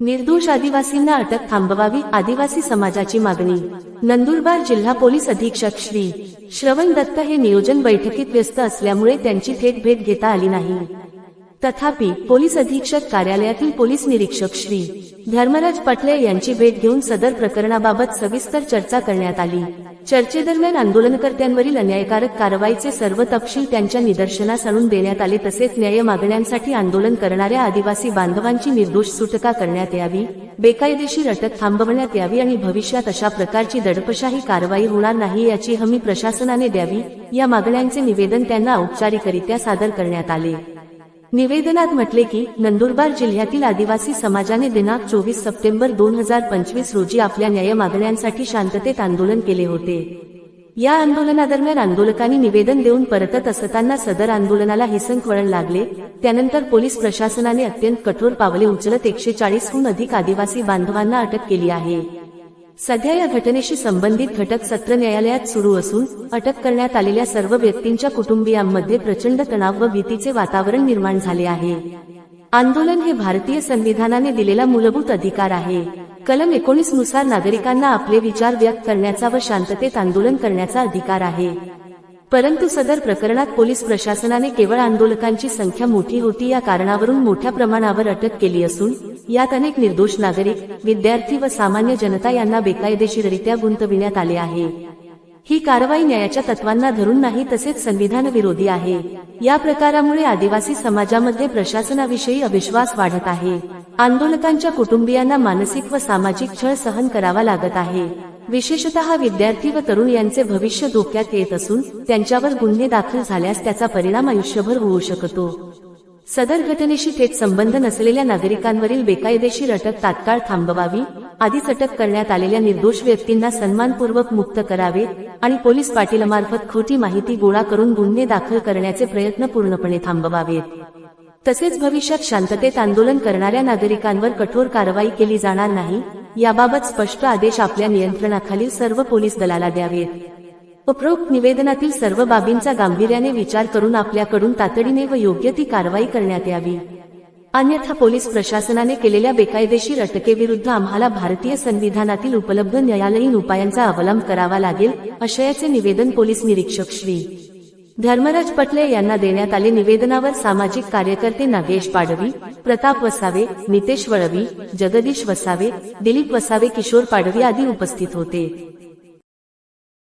निर्दोष आदिवासींना अटक थांबवावी आदिवासी समाजाची मागणी. नंदुरबार जिल्हा पोलीस अधीक्षक श्री. श्रवण दत्त हे नियोजन बैठकीत व्यस्त असल्यामुळे त्यांची थेट भेट घेता आली नाही. तथापि पोलीस अधीक्षक कार्यालयातील पोलीस निरीक्षक श्री धर्मराज पाटले यांची भेट घेऊन सदर प्रकरणाबाबत सविस्तर चर्चा करण्यात आली. चर्चेदरम्यान आंदोलनकर्त्यांवरील अन्यायकारक कारवाईचे सर्व तपशील त्यांच्या निदर्शनास आणून देण्यात आले तसेच न्याय मागण्यांसाठी आंदोलन करणाऱ्या आदिवासी बांधवांची निर्दोष सुटका करण्यात यावी बेकायदेशीर अटक थांबवण्यात यावी आणि भविष्यात अशा प्रकारची दडपशाही कारवाई होणार नाही याची हमी प्रशासनाने द्यावी या मागण्यांचे निवेदन त्यांना औपचारिकरित्या सादर करण्यात आले. निवेदनात म्हटले की नंदुरबार जिल्ह्यातील आदिवासी समाजाने दिनांक चोवीस सप्टेंबर दोन हजार पंचवीस रोजी आपल्या न्याय मागण्यांसाठी शांततेत आंदोलन केले होते. या आंदोलनादरम्यान आंदोलकांनी निवेदन देऊन परतत असताना सदर आंदोलनाला हिसंक वळण लागले. त्यानंतर पोलीस प्रशासनाने अत्यंत कठोर पावले उचलत एकशे चाळीसहून अधिक आदिवासी बांधवांना अटक केली आहे. सध्या या घटनेशी संबंधित घटक सत्र न्यायालयात सुरू असून अटक करण्यात आलेल्या सर्व व्यक्तींच्या कुटुंबियांमध्ये प्रचंड तणाव व भीतीचे वातावरण निर्माण झाले आहे. आंदोलन हे भारतीय संविधानाने दिलेला मूलभूत अधिकार आहे. कलम एकोणीसनुसार नागरिकांना आपले विचार व्यक्त करण्याचा व शांततेत आंदोलन करण्याचा अधिकार आहे. परंतु सदर प्रकरणात पोलीस प्रशासनाने केवळ आंदोलकांची संख्या मोठी होती या कारणावरून मोठ्या प्रमाणावर अटक केली असून यात अनेक निर्दोष नागरिक विद्यार्थी व सामान्य जनता यांना बेकायदेशीररित्या गुंतविण्यात आले आहे. ही कारवाई न्यायाच्या तत्वांना धरून नाही तसेच संविधान विरोधी आहे. या प्रकारामुळे आदिवासी समाजामध्ये प्रशासनाविषयी अविश्वास वाढत आहे. आंदोलकांच्या कुटुंबियांना मानसिक व सामाजिक छळ सहन करावा लागत आहे. विशेषतः विद्यार्थी व तरुण यांचे भविष्य धोक्यात येत असून त्यांच्यावर गुन्हे दाखल झाल्यास त्याचा परिणाम आयुष्यभर होऊ शकतो. सदर घटनेशी थेट संबंध नसलेल्या नागरिकांवरील बेकायदेशीर अटक तात्काळ थांबवावी आधीच अटक करण्यात आलेल्या निर्दोष व्यक्तींना सन्मानपूर्वक मुक्त करावे आणि पोलीस पाटीलमार्फत खोटी माहिती गोळा करून गुन्हे दाखल करण्याचे प्रयत्न पूर्णपणे थांबवावेत. तसेच भविष्यात शांततेत आंदोलन करणाऱ्या नागरिकांवर कठोर कारवाई केली जाणार नाही याबाबत स्पष्ट आदेश आपल्या नियंत्रणाखालील सर्व पोलीस दलाला द्यावेत. उपरोक्त निवेदनातील सर्व बाबींचा गांभीर्याने विचार करून आपल्याकडून तातडीने व योग्य ती कारवाई करण्यात यावी. अन्यथा पोलीस प्रशासनाने केलेल्या बेकायदेशीर अटकेविरुद्ध आम्हाला भारतीय संविधानातील उपलब्ध न्यायालयीन उपायांचा अवलंब करावा लागेल अशयाचे निवेदन पोलीस निरीक्षक श्री. धर्मराज पटले यांना देण्यात आले निवेदनावर सामाजिक कार्यकर्ते नागेश पाडवी प्रताप वसावे नितेश वळवी जगदीश वसावे दिलीप वसावे किशोर पाडवी आदी उपस्थित होते.